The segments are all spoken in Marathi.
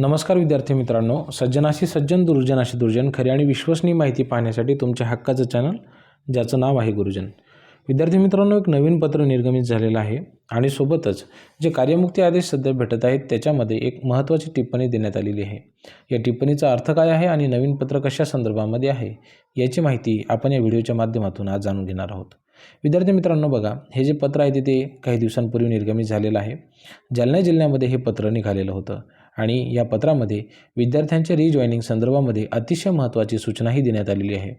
नमस्कार विद्यार्थी मित्रांनो सज्जनाशी सज्जन दुर्जनाशी दुर्जन खरी आणि विश्वसनीय माहिती पाहण्यासाठी तुमच्या हक्काचं चॅनल ज्याचं नाव आहे गुरुजन. विद्यार्थी मित्रांनो एक नवीन पत्र निर्गमित झालेलं आहे आणि सोबतच जे कार्यमुक्ती आदेश सध्या भेटत आहेत त्याच्यामध्ये एक महत्त्वाची टिप्पणी देण्यात आलेली आहे. या टिप्पणीचा अर्थ काय आहे आणि नवीन पत्र कशा संदर्भामध्ये आहे याची माहिती आपण या व्हिडिओच्या माध्यमातून आज जाणून घेणार आहोत. विद्यार्थी मित्रांनो बघा हे जे पत्र आहे ते ते काही दिवसांपूर्वी निर्गमित झालेलं आहे. जालना जिल्ह्यामध्ये हे पत्र निघालेलं होतं. आणि या पत्रामध्ये विद्यार्थ्यांच्या रिजॉईनिंग संदर्भामध्ये अतिशय महत्त्वाची सूचनाही देण्यात आलेली आहे.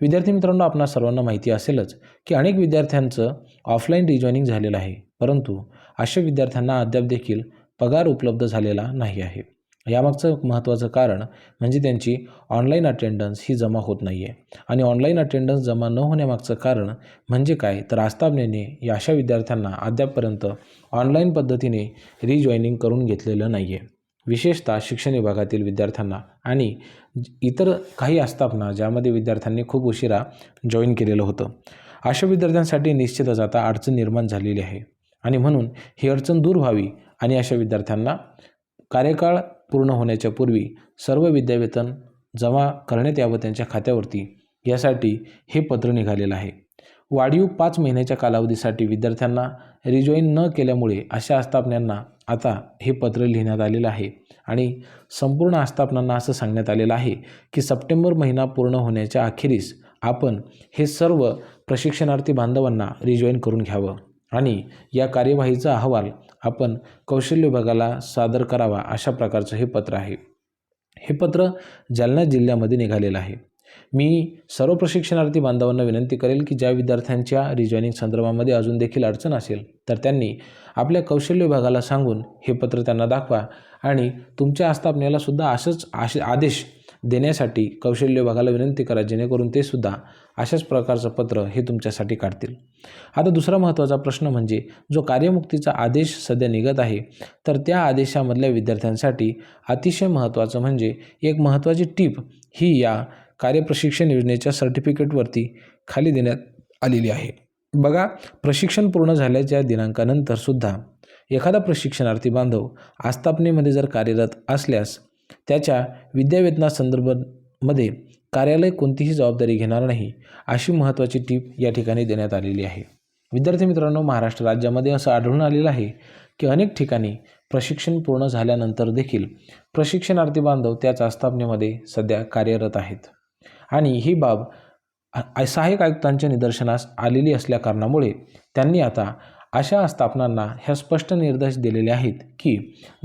विद्यार्थी मित्रांनो आपणा सर्वांना माहिती असेलच की अनेक विद्यार्थ्यांचं ऑफलाईन रिजॉईनिंग झालेलं आहे परंतु अशा विद्यार्थ्यांना अद्याप देखील पगार उपलब्ध झालेला नाही आहे. यामागचं महत्त्वाचं कारण म्हणजे त्यांची ऑनलाईन अटेंडन्स ही जमा होत नाही आहे आणि ऑनलाईन अटेंडन्स जमा न होण्यामागचं कारण म्हणजे काय? तर आस्थापनेने या अशा विद्यार्थ्यांना अद्यापपर्यंत ऑनलाईन पद्धतीने रिजॉईनिंग करून घेतलेलं नाही आहे विशेषतः शिक्षण विभागातील विद्यार्थ्यांना आणि इतर काही आस्थापना ज्यामध्ये विद्यार्थ्यांनी खूप उशिरा जॉईन केलेलं होतं. अशा विद्यार्थ्यांसाठी निश्चितच आता अडचण निर्माण झालेली आहे. आणि म्हणून ही अडचण दूर व्हावी आणि अशा विद्यार्थ्यांना कार्यकाळ पूर्ण होण्याच्या पूर्वी सर्व विद्यावेतन जमा करण्यात यावं त्यांच्या खात्यावरती यासाठी हे पत्र निघालेलं आहे. वाढीव पाच महिन्याच्या कालावधीसाठी विद्यार्थ्यांना रिजॉईन न केल्यामुळे अशा आस्थापनांना आता हे पत्र लिहिण्यात आलेलं आहे आणि संपूर्ण आस्थापनांना असं सांगण्यात आलेलं आहे की सप्टेंबर महिना पूर्ण होण्याच्या अखेरीस आपण हे सर्व प्रशिक्षणार्थी बांधवांना रिजॉईन करून घ्यावं. आणि या कार्यवाहीचा अहवाल आपण कौशल्य विभागाला सादर करावा अशा प्रकारचं हे पत्र आहे. हे पत्र जालना जिल्ह्यामध्ये निघालेलं आहे. मी सर्व प्रशिक्षणार्थी बांधवांना विनंती करेल की ज्या विद्यार्थ्यांच्या रिजॉईनिंग संदर्भामध्ये अजून देखील अडचण असेल तर त्यांनी आपल्या कौशल्य विभागाला सांगून हे पत्र त्यांना दाखवा आणि तुमच्या आस्थापनेला सुद्धा असंच आश आदेश देण्यासाठी कौशल्य विभागाला विनंती करा जेणेकरून ते सुद्धा अशाच प्रकारचं पत्र हे तुमच्यासाठी काढतील. आता दुसरा महत्त्वाचा प्रश्न म्हणजे जो कार्यमुक्तीचा आदेश सध्या निघत आहे तर त्या आदेशामधल्या विद्यार्थ्यांसाठी अतिशय महत्त्वाचं म्हणजे एक महत्त्वाची टीप ही या कार्यप्रशिक्षण योजनेच्या सर्टिफिकेटवरती खाली देण्यात आलेली आहे. बघा प्रशिक्षण पूर्ण झाल्याच्या दिनांकानंतर सुद्धा एखादा प्रशिक्षणार्थी बांधव आस्थापनेमध्ये जर कार्यरत असल्यास त्याच्या विद्यावेतनासंदर्भामध्ये कार्यालय कोणतीही जबाबदारी घेणार नाही अशी महत्त्वाची टीप या ठिकाणी देण्यात आलेली आहे. विद्यार्थी मित्रांनो महाराष्ट्र राज्यामध्ये असं आढळून आलेलं आहे की अनेक ठिकाणी प्रशिक्षण पूर्ण झाल्यानंतर देखील प्रशिक्षणार्थी बांधव त्याच आस्थापनेमध्ये सध्या कार्यरत आहेत. आणि ही बाब सहाय्यक आयुक्तांच्या निदर्शनास आलेली असल्याकारणामुळे त्यांनी आता अशा आस्थापनांना ह्या स्पष्ट निर्देश दिलेले आहेत की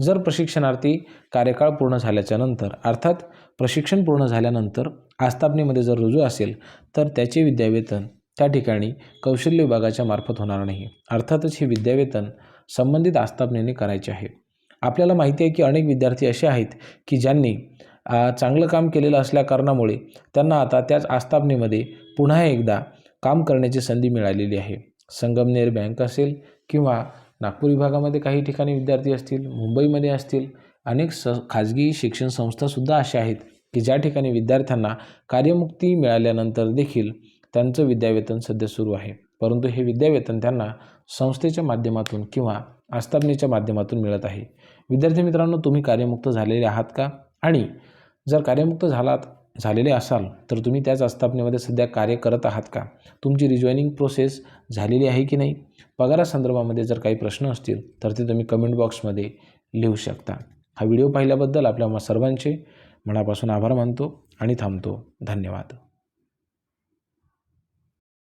जर प्रशिक्षणार्थी कार्यकाळ पूर्ण झाल्याच्यानंतर अर्थात प्रशिक्षण पूर्ण झाल्यानंतर आस्थापनेमध्ये जर रुजू असेल तर त्याचे विद्यावेतन त्या ठिकाणी कौशल्य विभागाच्या मार्फत होणार नाही. अर्थातच हे विद्यावेतन संबंधित आस्थापनेने करायचे आहे. आपल्याला माहिती आहे की अनेक विद्यार्थी असे आहेत की ज्यांनी चांगलं काम केलेलं असल्या कारणामुळे त्यांना आता त्याच आस्थापनेमध्ये पुन्हा एकदा काम करण्याची संधी मिळालेली आहे. संगमनेर बँक असेल किंवा नागपूर विभागामध्ये काही ठिकाणी विद्यार्थी असतील मुंबईमध्ये असतील अनेक स खाजगी शिक्षण संस्थासुद्धा अशा आहेत की ज्या ठिकाणी विद्यार्थ्यांना कार्यमुक्ती मिळाल्यानंतर देखील त्यांचं विद्यावेतन सध्या सुरू आहे. परंतु हे विद्यावेतन त्यांना संस्थेच्या माध्यमातून किंवा आस्थापनेच्या माध्यमातून मिळत आहे. विद्यार्थी मित्रांनो तुम्ही कार्यमुक्त झालेले आहात का? आणि जर कार्यमुक्त झालात झालेले असाल तर तुम्ही त्याच आस्थापनेमध्ये सध्या कार्य करत आहात का? तुमची रिजॉईनिंग प्रोसेस झालेली आहे की नाही? पगारासंदर्भामध्ये जर काही प्रश्न असतील तर ते तुम्ही कमेंट बॉक्समध्ये लिहू शकता. हा व्हिडिओ पाहिल्याबद्दल आपल्या सर्वांचे मनापासून आभार मानतो आणि थांबतो. धन्यवाद.